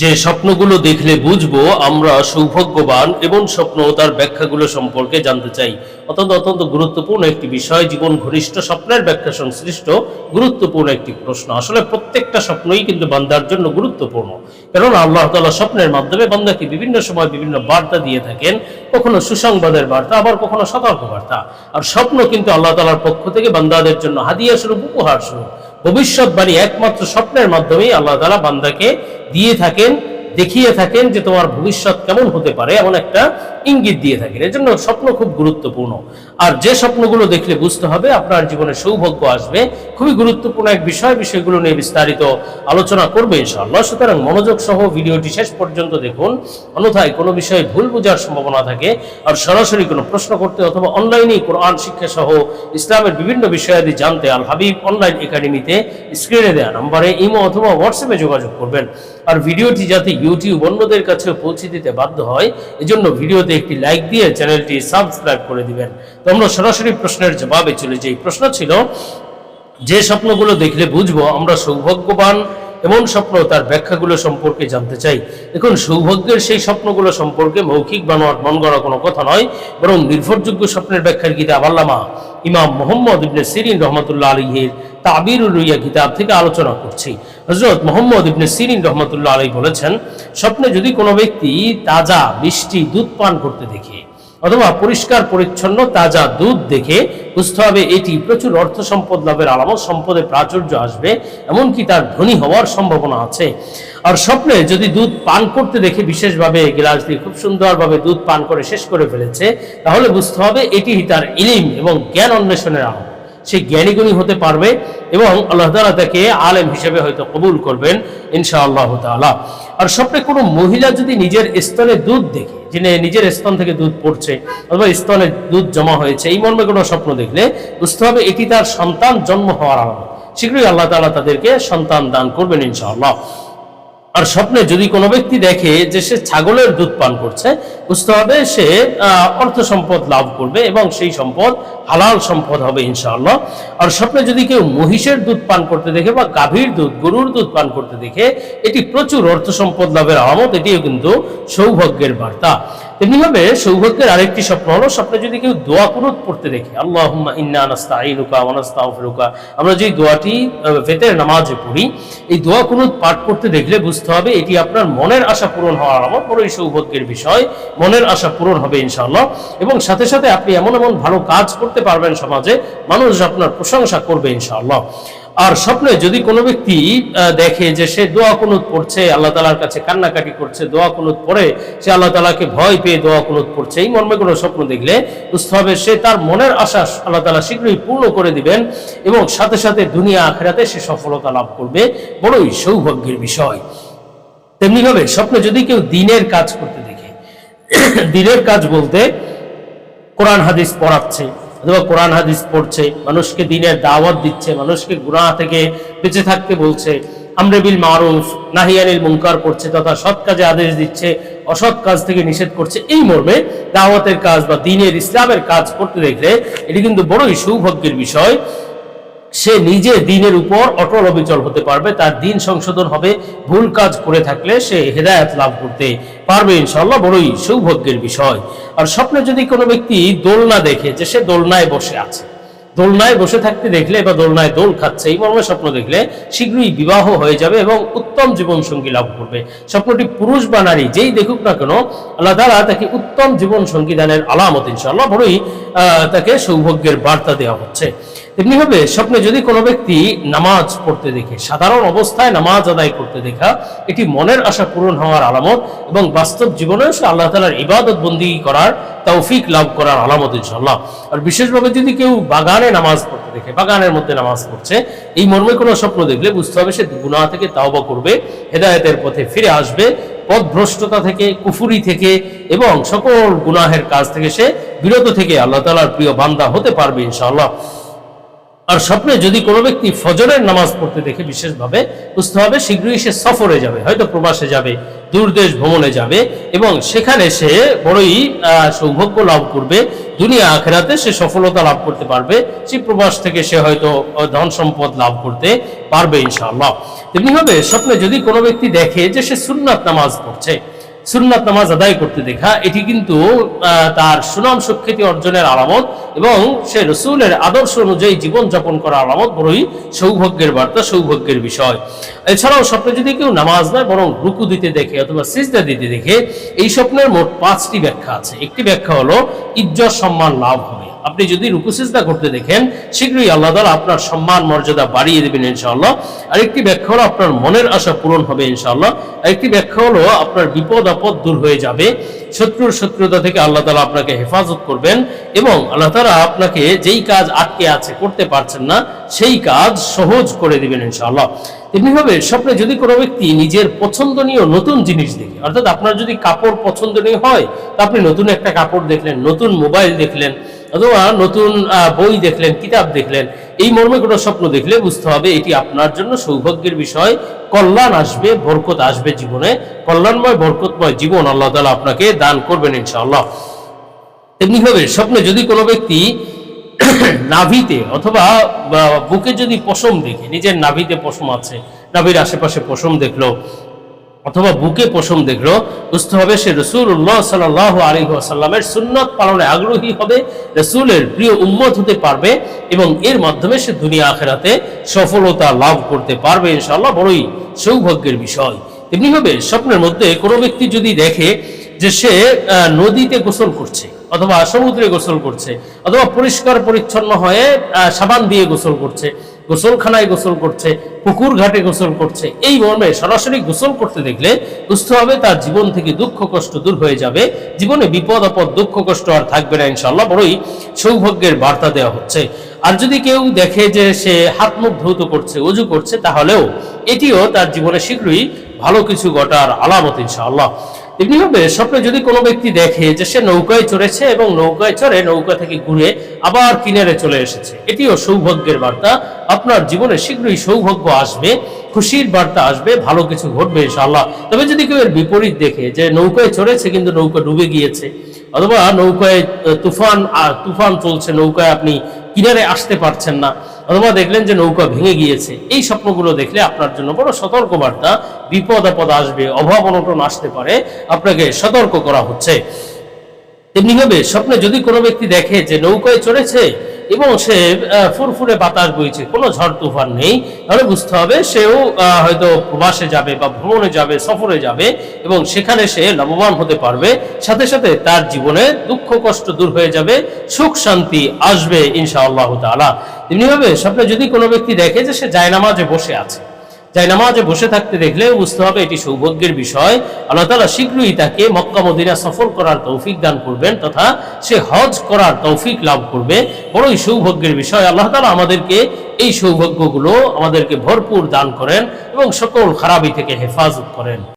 যে স্বপ্নগুলো দেখলে বুঝব, আমরা সৌভাগ্যবান এবং স্বপ্ন তার ব্যাখ্যাগুলো সম্পর্কে জানতে চাই। অত্যন্ত অত্যন্ত গুরুত্বপূর্ণ একটি বিষয়, জীবন ঘনিষ্ঠ স্বপ্নের ব্যাখ্যা সংশ্লিষ্ট গুরুত্বপূর্ণ একটি প্রশ্ন। আসলে প্রত্যেকটা স্বপ্নই কিন্তু বান্দার জন্য গুরুত্বপূর্ণ। কারণ আল্লাহ তালা স্বপ্নের মাধ্যমে বান্দাকে বিভিন্ন সময় বিভিন্ন বার্তা দিয়ে থাকেন, কখনো সুসংবাদের বার্তা, আবার কখনো সতর্ক বার্তা আর স্বপ্ন কিন্তু আল্লাহ তালার পক্ষ থেকে বান্দাদের জন্য হাদিয়া স্বরূপ, উপহার স্বরূপ। ভবিষ্যৎবাণী একমাত্র স্বপ্নের মাধ্যমেই আল্লাহ তালা বান্দাকে দিয়ে থাকেন। দেখিয়ে থাকেন যে তোমার ভবিষ্যৎ কেমন হতে পারে এমন একটা ইঙ্গিত দিয়ে থাকেন। এজন্য স্বপ্ন খুব গুরুত্বপূর্ণ। আর যে স্বপ্নগুলো দেখলে বুঝতে হবে, আপনার জীবনে সৌভাগ্য আসবে। খুবই গুরুত্বপূর্ণ এক বিষয়, বিষয়গুলো নিয়ে বিস্তারিত আলোচনা করবে ইনশাআল্লাহ। সুতরাং মনোযোগ সহ ভিডিওটি শেষ পর্যন্ত দেখুন। অন্যথায় কোনো বিষয়ে ভুল বোঝার সম্ভাবনা থাকে। আর সরাসরি কোনো প্রশ্ন করতে অথবা অনলাইনে কোরআন শিক্ষা সহ ইসলামের বিভিন্ন বিষয়াদি জানতে আল হাবিব অনলাইন একাডেমিতে স্ক্রিনে দেওয়া নম্বরে ইমো অথবা হোয়াটসঅ্যাপে যোগাযোগ করবেন। আর ভিডিওটি যাতে ইউটিউব অন্যদের কাছে পৌঁছে দিতে বাধ্য হয়, এজন্য ভিডিওতে একটি লাইক দিয়ে চ্যানেলটি সাবস্ক্রাইব করে দিবেন। তো আমরা সরাসরি প্রশ্নের জবাবে চলে যাই। প্রশ্ন ছিল, যে স্বপ্নগুলো দেখলে বুঝব আমরা সৌভাগ্যবান এমন স্বপ্ন তার ব্যাখ্যাগুলো সম্পর্কে জানতে চাই। দেখুন, সৌভাগ্যের সেই স্বপ্নগুলো সম্পর্কে মৌখিক বানোয়ার মন গড়া কোনো কথা নয়, বরং নির্ভরযোগ্য স্বপ্নের ব্যাখ্যার কিতাব আল্লামা ইমাম মোহাম্মদ ইবনে সিরিন রহমতুল্লাহ আলহের তাবিরুল রুইয়া কিতাব থেকে আলোচনা করছি। হজরত মোহাম্মদ ইবনে সিরিন রহমতুল্লাহ আলী বলেছেন, স্বপ্নে যদি কোনো ব্যক্তি তাজা, মিষ্টি দুধ পান করতে দেখে অথবা পরিষ্কার, পরিচ্ছন্ন, তাজা দুধ দেখে বুঝতে হবে এটি প্রচুর অর্থ সম্পদ, লাভের আলামত, সম্পদে প্রাচুর্য আসবে, এমনকি তার ধনী হওয়ার সম্ভাবনা আছে। আর স্বপ্নে যদি দুধ পান করতে দেখে বিশেষভাবে গ্লাস দিয়ে খুব সুন্দরভাবে দুধ পান করে শেষ করে ফেলেছে, তাহলে বুঝতে হবে এটি তার ইলিম এবং জ্ঞান অন্বেষণের আলামত সে জ্ঞানীগুণী হতে পারবে এবং আল্লাহ তালা তাকে আলেম হিসেবে হয়তো কবুল করবেন ইনশা আল্লাহ তালা আর স্বপ্নে কোনো মহিলা যদি নিজের স্তনে দুধ দেখে, যিনি নিজের স্তন থেকে দুধ পড়ছে অথবা স্তনে দুধ জমা হয়েছে, এই মর্মে কোনো স্বপ্ন দেখলে বুঝতে হবে এটি তার সন্তান জন্ম হওয়ার আলামত। শীঘ্রই আল্লাহ তালা তাদেরকে সন্তান দান করবেন ইনশাআল্লাহ। আর স্বপ্নে যদি কোনো ব্যক্তি দেখে যে সে ছাগলের দুধ পান করছে, বুঝতে হবে সে অর্থ সম্পদ লাভ করবে এবং সেই সম্পদ হালাল সম্পদ হবে ইনশাআল্লাহ। আর স্বপ্নে যদি কেউ মহিষের দুধ পান করতে দেখে বা গাভীর দুধ, গরুর দুধ পান করতে দেখে, এটি প্রচুর অর্থ সম্পদ লাভের আহমত এটিও কিন্তু সৌভাগ্যের বার্তা। তেমনিভাবে সৌভাগ্যের আরেকটি স্বপ্ন হলো স্বপ্নে যদি কেউ দোয়া কুনুত পড়তে দেখে আল্লাহ ইন্না নাস্তাইনুকা ওয়া নাস্তাগফিরুকা আমরা যে দোয়াটি ফেতের নামাজে পড়ি, এই দোয়া কুনুত পাঠ করতে দেখলে বুঝতে হবে এটি আপনার মনের আশা পূরণ হওয়ার আলামত, বড়ই সৌভাগ্যের বিষয়, মনের আশা পূরণ হবে ইনশাআল্লাহ। এবং সাথে সাথে আপনি এমন এমন ভালো কাজ করতে পারবেন সমাজে, মানুষ আপনার প্রশংসা করবে ইনশাআল্লাহ। আর স্বপ্নে যদি কোনো ব্যক্তি দেখে যে সে দোয়া কুনুত পড়ছে, আল্লাহ তালার কাছে কান্নাকাটি করছে, দোয়া কুনুত পড়ে, সে আল্লাহ তালাকে ভয় পেয়ে দোয়া কুনুত পড়ছে, এই মর্মে কোনো স্বপ্ন দেখলে হবে সে তার মনের আশা আল্লাহ তালা শীঘ্রই পূর্ণ করে দিবেন এবং সাথে সাথে দুনিয়া আখেরাতে সে সফলতা লাভ করবে, বড়ই সৌভাগ্যের বিষয়। তেমনিভাবে স্বপ্নে যদি কেউ দিনের কাজ করতে দেখে, দিনের কাজ বলতে কোরআন হাদিস পড়াচ্ছে অথবা কোরআন হাদিস পড়ছে, মানুষকে দিনের দাওয়াত দিচ্ছে, মানুষকে গুনাহ থেকে বেঁচে থাকতে বলছে, আমরে বিল মারুফ নাহিয়ানিল মুনকার করছে তথা সৎ কাজে আদেশ দিচ্ছে, অসৎ কাজ থেকে নিষেধ করছে, এই মর্মে দাওয়াতের কাজ বা দিনের ইসলামের কাজ করতে দেখলে এটি কিন্তু বড়ই সৌভাগ্যের বিষয়। সে নিজে দিনের উপর অটল অবিচল হতে পারবে, তার দিন সংশোধন হবে ভুল কাজ করে থাকলে সে হেদায়েত লাভ করতে পারবে ইনশাল্লাহ বড়ই সৌভাগ্যের বিষয়। আর স্বপ্নে যদি কোনো ব্যক্তি দোলনা দেখে যে সে দোলনায় বসে আছে, দোলনায় বসে থাকতে দেখলে বা দোলনায় দোল খাচ্ছে, এই মর্মে স্বপ্ন দেখলে শীঘ্রই বিবাহ হয়ে যাবে এবং উত্তম জীবন সঙ্গী লাভ করবে। স্বপ্নটি পুরুষ বা নারী, যেই দেখুক না কেন, আল্লাহ তালা তাকে উত্তম জীবন সঙ্গী দানের আলামত ইনশাল্লাহ বড়ই তাকে সৌভাগ্যের বার্তা দেওয়া হচ্ছে। তেমনিভাবে স্বপ্নে যদি কোনো ব্যক্তি নামাজ পড়তে দেখে, সাধারণ অবস্থায় নামাজ আদায় করতে দেখা, এটি মনের আশা পূরণ হওয়ার আলামত এবং বাস্তব জীবনেও সে আল্লাহ তালার ইবাদত বন্দি করার তৌফিক লাভ করার আলামত ইনশাল্লাহ আর বিশেষভাবে যদি কেউ বাগানে নামাজ পড়তে দেখে, বাগানের মধ্যে নামাজ পড়ছে, এই মর্মে কোনো স্বপ্ন দেখলে বুঝতে হবে সে গুনাহ থেকে তাওবা করবে, হেদায়েতের পথে ফিরে আসবে, পথভ্রষ্টতা থেকে, কুফুরি থেকে এবং সকল গুনাহের কাজ থেকে সে বিরত থেকে আল্লাহ তালার প্রিয় বান্দা হতে পারবে ইনশাআল্লাহ। আর স্বপ্নে যদি কোনো ব্যক্তি ফজরের নামাজ পড়তে দেখে বিশেষভাবে বুঝতে হবে, শীঘ্রই সে সফরে যাবে, হয়তো প্রবাসে যাবে দূরদেশ ভ্রমণে যাবে এবং সেখানে সে বড়ই সৌভাগ্য লাভ করবে, দুনিয়া আখেরাতে সে সফলতা লাভ করতে পারবে, সেই প্রবাস থেকে সে হয়তো ধন সম্পদ লাভ করতে পারবে ইনশাআল্লাহ। তেমনি হবে স্বপ্নে যদি কোনো ব্যক্তি দেখে যে সে সুন্নাত নামাজ পড়ছে সুন্নাত নামাজ আদায় করতে দেখা, এটি কিন্তু তার সুনাম সুখ্যাতি অর্জনের আলামত এবং সে রসুলের আদর্শ অনুযায়ী জীবন যাপন করার আলামত বড়ই সৌভাগ্যের বার্তা, সৌভাগ্যের বিষয়। এছাড়াও স্বপ্নে যদি কেউ নামাজ নয়, বরং রুকু দিতে দেখে অথবা সিজদা দিতে দেখে, এই স্বপ্নের মোট পাঁচটি ব্যাখ্যা আছে। একটি ব্যাখ্যা হলো ইজ্জত সম্মান লাভ হবে। আপনি যদি রুকু সিজদা করতে দেখেন, শীঘ্রই আল্লাহ তাআলা আপনার সম্মান, মর্যাদা বাড়িয়ে দেবেন ইনশাআল্লাহ। আরেকটি ব্যাখ্যা হলো আপনার মনের আশা পূরণ হবে ইনশাআল্লাহ। আরেকটি ব্যাখ্যা হলো আপনার বিপদ আপদ দূর হয়ে যাবে। শত্রুর শত্রুতা থেকে আল্লাহ তাআলা আপনাকে হেফাজত করবেন এবং আল্লাহ তাআলা আপনাকে যেই কাজ আটকে আছে, করতে পারছেন না, সেই কাজ সহজ করে দিবেন ইনশাআল্লাহ। তেমনিভাবে স্বপ্নে যদি কোনো ব্যক্তি নিজের পছন্দনীয় নতুন জিনিস দেখে, অর্থাৎ আপনার যদি কাপড় পছন্দনীয় হয়, তা আপনি নতুন একটা কাপড় দেখলেন, নতুন মোবাইল দেখলেন অথবা নতুন বই দেখলেন, কিতাব দেখলেন, এই মর্মে কোনো স্বপ্ন দেখলে বুঝতে হবে এটি আপনার জন্য সৌভাগ্যের বিষয়। কল্যাণ আসবে, বরকত আসবে জীবনে। কল্যাণময়, বরকতময় জীবন আল্লাহ তাআলা আপনাকে দান করবেন ইনশাআল্লাহ। তেমনি ভাবে স্বপ্নে যদি কোনো ব্যক্তি নাভিতে অথবা বুকে যদি পশম দেখে, নিজের নাভিতে পশম আছে, নাভির আশেপাশে পশম দেখল অথবা বুকে পশম দেখল, বুঝতে হবে সে রসুল্লাহ সাল্লাহ আলী আসাল্লামের সুন্নত পালনে আগ্রহী হবে, রসুলের প্রিয় উম্মত হতে পারবে এবং এর মাধ্যমে সে দুনিয়া আখেরাতে সফলতা লাভ করতে পারবে, ইনশাআল্লাহ বড়ই সৌভাগ্যের বিষয়। তেমনিভাবে স্বপ্নের মধ্যে কোনো ব্যক্তি যদি দেখে যে সে নদীতে গোসল করছে অথবা সমুদ্রে গোসল করছে অথবা পরিষ্কার পরিচ্ছন্ন হয়ে সাবান দিয়ে গোসল করছে গোসলখানায় গোসল করছে পুকুর ঘাটে গোসল করছে, এই মর্মে সরাসরি গোসল করতে দেখলে বুঝতে হবে তার জীবন থেকে দুঃখ কষ্ট দূর হয়ে যাবে। জীবনে বিপদ, আপদ, দুঃখ, কষ্ট আর থাকবে না ইনশাল্লাহ বড়ই সৌভাগ্যের বার্তা দেওয়া হচ্ছে। আর যদি কেউ দেখে যে সে হাত মুখ ধৌত করছে অজু করছে, তাহলেও এটিও তার জীবনে শীঘ্রই ভালো কিছু ঘটার আলামত ইনশাআল্লাহ। তেমনিভাবে স্বপ্নে যদি কোনো ব্যক্তি দেখে যে সে নৌকায় চড়েছে এবং নৌকায় চড়ে নৌকা থেকে ঘুরে আবার কিনারে চলে এসেছে। এটিও সৌভাগ্যের বার্তা। আপনার জীবনে শীঘ্রই সৌভাগ্য আসবে, খুশির বার্তা আসবে, ভালো কিছু ঘটবে ইনশাআল্লাহ। তবে যদি কেউ এর বিপরীত দেখে যে নৌকায় চড়েছে কিন্তু নৌকা ডুবে গিয়েছে, অথবা নৌকায় তুফান তুফান চলছে, নৌকায় আপনি কিনারে আসতে পারছেন না। অথবা দেখলেন যে নৌকা ভেঙে গিয়েছে। এই স্বপ্নগুলো দেখলে আপনার জন্য বড় সতর্কবার্তা, বিপদ আপদ আসবে, অভাব অনটন আসতে পারে, আপনাকে সতর্ক করা হচ্ছে। তেমনিভাবে স্বপ্নে যদি কোনো ব্যক্তি দেখে যে নৌকায় চড়েছে এবং সে ফুরফুরে বাতাস বইছে, কোনো ঝড় তুফান নেই। তাহলে বুঝতে হবে সেও হয়তো প্রবাসে যাবে বা ভ্রমণে যাবে, সফরে যাবে এবং সেখানে সে লাভবান হতে পারবে। সাথে সাথে তার জীবনে দুঃখ, কষ্ট দূর হয়ে যাবে, সুখ, শান্তি আসবে ইনশাআল্লাহ তালা তেমনিভাবে স্বপ্নে যদি কোনো ব্যক্তি দেখে যে সে জায়নামাজে বসে আছে যাই নামাজে বসে থাকতে দেখলে বুঝতে হবে এটি সৌভাগ্যের বিষয়। আল্লাহ তালা শীঘ্রই তাকে মক্কা, মদিনা সফর করার তৌফিক দান করবেন তথা সে হজ করার তৌফিক লাভ করবে। বড়ই সৌভাগ্যের বিষয়। আল্লাহ তালা আমাদেরকে এই সৌভাগ্যগুলো আমাদেরকে ভরপুর দান করেন এবং সকল খারাপি থেকে হেফাজত করেন।